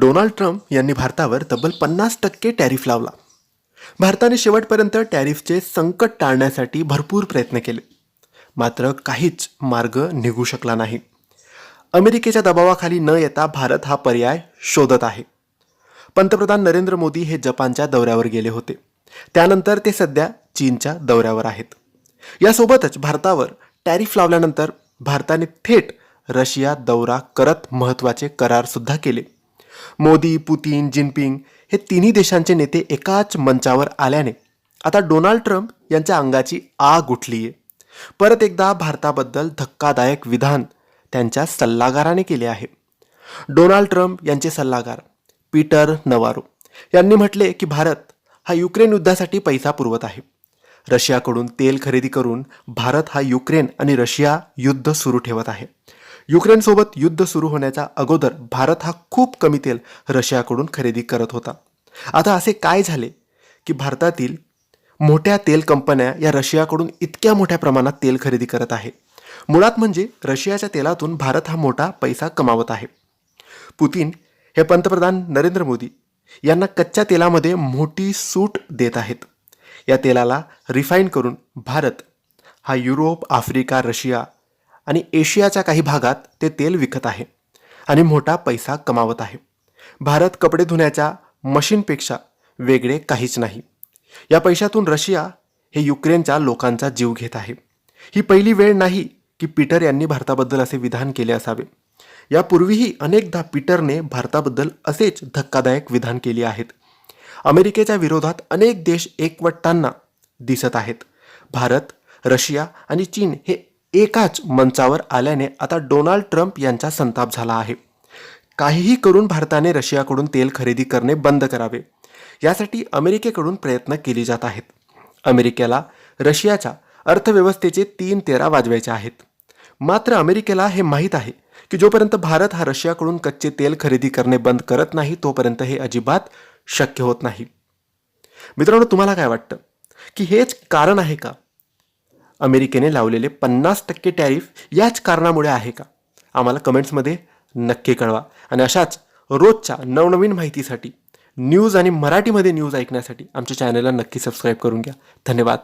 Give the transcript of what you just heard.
Donald Trump यांनी भारतावर तब्बल पन्नास टक्के टॅरिफ लावला. भारताने शेवटपर्यंत टॅरिफचे संकट टाळण्यासाठी भरपूर प्रयत्न केले. मात्र काहीच मार्ग निघू शकला नाही. अमेरिकेच्या दबावाखाली न येता भारत हा पर्याय शोधत आहे. पंतप्रधान नरेंद्र मोदी हे जपानच्या दौऱ्यावर गेले होते. त्यानंतर ते सध्या चीनच्या दौऱ्यावर आहेत. यासोबतच भारतावर टॅरिफ लावल्यानंतर भारताने थेट रशिया दौरा करत महत्त्वाचे करारसुद्धा केले. मोदी पुतीन जिनपिंग हे तिन्ही देशांचे नेते एकाच मंचावर आल्याने आता डोनाल्ड ट्रम्प यांच्या अंगाची आग उठली आहे. परत एकदा भारताबद्दल धक्कादायक विधान त्यांच्या सल्लागाराने केले आहे. डोनाल्ड ट्रम्प यांचे सल्लागार पीटर नवारो यांनी म्हटले की भारत हा युक्रेन युद्धासाठी पैसा पुरवत आहे. रशियाकडून तेल खरेदी करून भारत हा युक्रेन आणि रशिया युद्ध सुरू ठेवत आहे. युक्रेनसोबत युद्ध सुरू होण्याच्या अगोदर भारत हा खूप कमी तेल रशियाकडून खरेदी करत होता. आता असे काय झाले की भारतातील मोठ्या तेल कंपन्या या रशियाकडून इतक्या मोठ्या प्रमाणात तेल खरेदी करत आहे. मुळात म्हणजे रशियाच्या तेलातून भारत हा मोठा पैसा कमावत आहे. पुतीन हे पंतप्रधान नरेंद्र मोदी यांना कच्च्या तेलामध्ये मोठी सूट देत आहेत. या तेलाला रिफाईन करून भारत हा युरोप आफ्रिका रशिया आणि एशियाच्या काही भागात ते तेल विकत आहे आणि मोठा पैसा कमावत आहे. भारत कपडे धुण्याच्या मशीनपेक्षा वेगळे काहीच नाही. या पैशातून रशिया हे युक्रेनच्या लोकांचा जीव घेत आहे. ही पहिली वेळ नाही की पीटर यांनी भारताबद्दल असे विधान केले असावे. यापूर्वीही अनेकदा पीटरने भारताबद्दल असेच धक्कादायक विधान केली आहेत. अमेरिकेच्या विरोधात अनेक देश एकवटताना दिसत आहेत. भारत रशिया आणि चीन हे एकाच मंचावर आल्याने आता डोनाल्ड ट्रम्प यांचा संताप झाला आहे. काहीही करून भारताने रशियाकडून तेल खरेदी करणे बंद करावे. यासाठी अमेरिकेकडून प्रयत्न केले जात आहेत. अमेरिकेला रशियाच्या अर्थव्यवस्थेचे तीन तेरा वाजवायचे आहेत. मात्र अमेरिकेला हे माहीत आहे की जोपर्यंत भारत हा रशियाकडून कच्चे तेल खरेदी करणे बंद करत नाही तोपर्यंत हे अजिबात शक्य होत नाही. मित्रांनो तुम्हाला काय वाटतं? की हेच कारण आहे का? अमेरिकेने लावलेले पन्नास टक्के टॅरिफ याच कारणामुळे आहे का? आम्हाला कमेंट्समध्ये नक्की कळवा. आणि अशाच रोजच्या नवनवीन माहितीसाठी न्यूज आणि मराठीमध्ये न्यूज ऐकण्यासाठी आमच्या चॅनलला नक्की सबस्क्राईब करून घ्या. धन्यवाद.